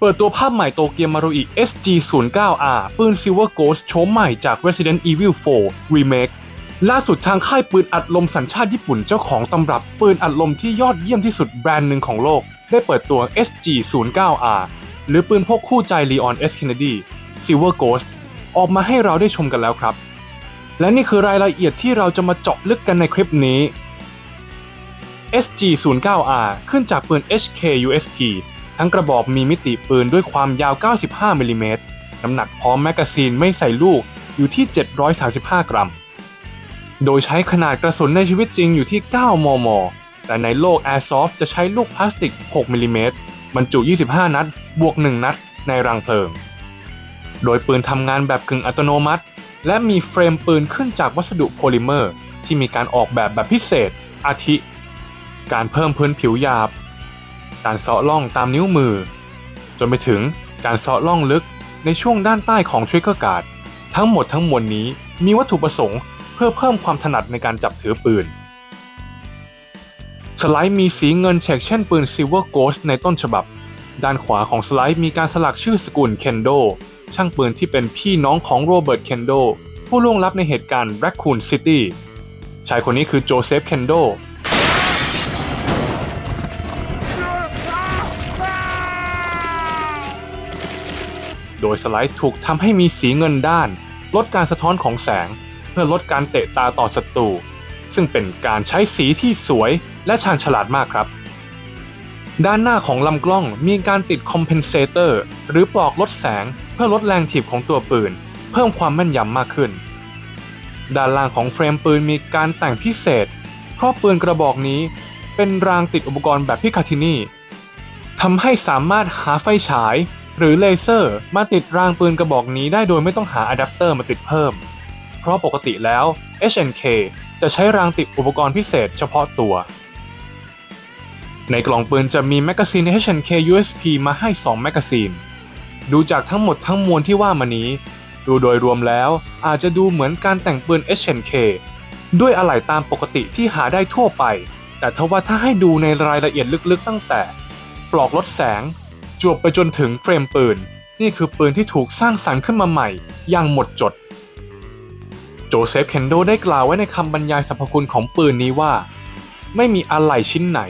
เปิดตัวภาพใหม่โตเกียวมารุอิ SG09R ปืน Silver Ghost โฉมใหม่จาก Resident Evil 4 Remake ล่าสุดทางค่ายปืนอัดลมสัญชาติญี่ปุ่นเจ้าของตำรับปืนอัดลมที่ยอดเยี่ยมที่สุดแบรนด์หนึ่งของโลก ได้เปิดตัว SG09R หรือปืนพกคู่ใจ Leon S. Kennedy Silver Ghost ออกมาให้เราได้ชมกันแล้วครับ และนี่คือรายละเอียดที่เราจะมาเจาะลึกกันในคลิปนี้ SG09R ขึ้นจากปืน HK USP ทั้งกระบอกมีมิติปืนด้วยความยาว 95มิลลิเมตรน้ำหนักพร้อมแมกกาซีนไม่ใส่ลูกอยู่ที่ 735 กรัม โดยใช้ขนาดกระสุนในชีวิตจริงอยู่ที่ 9 มม แต่ในโลก Airsoft จะใช้ลูกพลาสติก 6มิลลิเมตรบรรจุ 25 นัด บวก 1 นัด ในรังเพลิง โดยปืนทำงานแบบกึ่งอัตโนมัติ และมีเฟรมปืนขึ้นจากวัสดุโพลิเมอร์ ที่มีการออกแบบแบบพิเศษ อาทิ การเพิ่มพื้นผิวหยาบ การเซาะล่องตามนิ้วมือ จนไปถึงการเซาะล่องลึกในช่วงด้านใต้ของทริกเกอร์การ์ดทั้งหมดทั้งมวลนี้มีวัตถุประสงค์เพื่อเพิ่มความถนัดในการจับถือปืน สไลด์มีสีเงินเฉกเช่นปืน Silver Ghost ในต้นฉบับ ด้านขวาของสไลด์มีการสลักชื่อสกุลเคนโดช่างปืนที่เป็นพี่น้องของโรเบิร์ตเคนโดผู้ล่วงลับในเหตุการณ์ Raccoon City ชายคนนี้คือโจเซฟเคนโด ดยสไลด์ถูกทำให้มีสีเงินด้าน ลดการสะท้อนของแสง เพื่อลดการเตะตาต่อศัตรูซึ่งเป็นการใช้สีที่สวยและชาญฉลาดมากครับ ด้านหน้าของลำกล้องมีการติดคอมเพนเซเตอร์หรือปลอกลดแสงเพื่อลดแรงถีบของตัวปืน เพิ่มความแม่นยำมากขึ้น ด้านล่างของเฟรมปืนมีการแต่งพิเศษ เพราะปืนกระบอกนี้เป็นรางติดอุปกรณ์แบบพิคาทินีทำให้สามารถหาไฟฉาย หรือเลเซอร์มาติดรางปืนกระบอกนี้ได้โดยไม่ต้องหาอะแดปเตอร์มาติดเพิ่ม เพราะปกติแล้ว HNK จะใช้รางติดอุปกรณ์พิเศษเฉพาะตัว ในกล่องปืนจะมีแมกกาซีน HNK USP มาให้ 2 แมกกาซีน ดูจากทั้งหมดทั้งมวลที่ว่ามานี้ ดูโดยรวมแล้วอาจจะดูเหมือนการแต่งปืน HNK ด้วยอะไหล่ตามปกติที่หาได้ทั่วไป แต่ทว่าถ้าให้ดูในรายละเอียดลึกๆตั้งแต่ ปลอกลดแสง จวบไปจนถึงเฟรมปืน นี่คือปืนที่ถูกสร้างสรรค์ขึ้นมาใหม่อย่างหมดจด โจเซฟเคนโดได้กล่าวไว้ในคำบรรยายสรรพคุณของปืนนี้ว่า ไม่มีอะไหล่ชิ้นไหน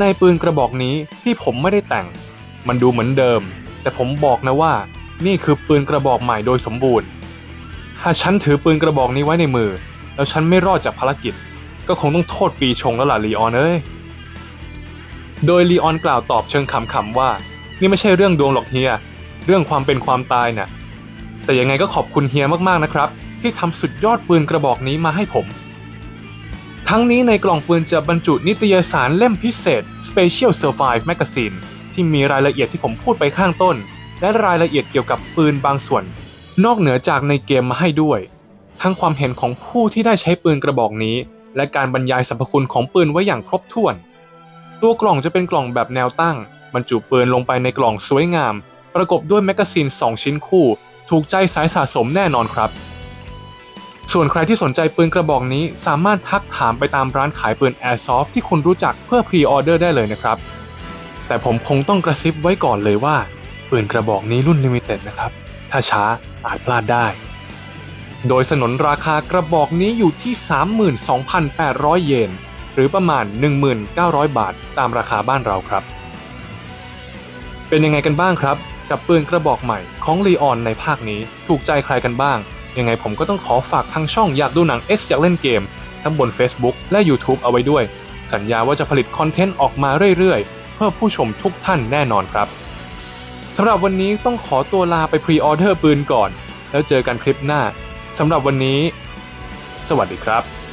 ในปืนกระบอกนี้ที่ผมไม่ได้แต่ง มันดูเหมือนเดิม แต่ผมบอกนะว่า นี่คือปืนกระบอกใหม่โดยสมบูรณ์ ถ้าฉันถือปืนกระบอกนี้ไว้ในมือ แล้วฉันไม่รอดจากภารกิจ ก็คงต้องโทษปีชงแล้วล่ะลีออนเอ้ยโดยลีออนกล่าวตอบเชิงขำๆว่า นี่ไม่ใช่เรื่องดวงหรอกเฮีย เรื่องความเป็นความตายน่ะ แต่ยังไงก็ขอบคุณเฮียมากๆนะครับ ที่ทำสุดยอดปืนกระบอกนี้มาให้ผม ทั้งนี้ในกล่องปืนจะบรรจุนิตยสารเล่มพิเศษ Special Survive Magazine ที่มีรายละเอียดที่ผมพูดไปข้างต้น และรายละเอียดเกี่ยวกับปืนบางส่วน นอกเหนือจากในเกมมาให้ด้วย ทั้งความเห็นของผู้ที่ได้ใช้ปืนกระบอกนี้ และการบรรยายสรรพคุณของปืนไว้อย่างครบถ้วน ตัวกล่องจะเป็นกล่องแบบแนวตั้ง บรรจุปืนลงไปในกล่องสวยงาม ประกบด้วยแมกกาซีน 2 ชิ้นคู่ ถูกใจสายสะสมแน่นอนครับ ส่วนใครที่สนใจปืนกระบอกนี้สามารถทักถามไปตามร้านขายปืน Airsoft ที่คุณรู้จักเพื่อพรีออเดอร์ได้เลยนะครับ แต่ผมคงต้องกระซิบไว้ก่อนเลยว่า ปืนกระบอกนี้รุ่นลิมิเต็ดนะครับ ถ้าช้าอาจพลาดได้ โดยสนนราคากระบอกนี้อยู่ที่ 32,800 เยนหรือประมาณ 1,900 บาทตามราคาบ้านเราครับ เป็นยังไงกันบ้างครับ กับปืนกระบอกใหม่ของลีออนในภาคนี้ถูกใจใครกันบ้าง ยังไงผมก็ต้องขอฝากทางช่องอยากดูหนัง X อยากเล่นเกม ทั้งบน Facebook และ YouTube เอาไว้ด้วย สัญญาว่าจะผลิตคอนเทนต์ออกมาเรื่อยๆ เพื่อผู้ชมทุกท่านแน่นอนครับสำหรับวันนี้ต้องขอตัวลาไปพรีออเดอร์ปืนก่อน แล้วเจอกันคลิปหน้าสำหรับวันนี้ สวัสดีครับ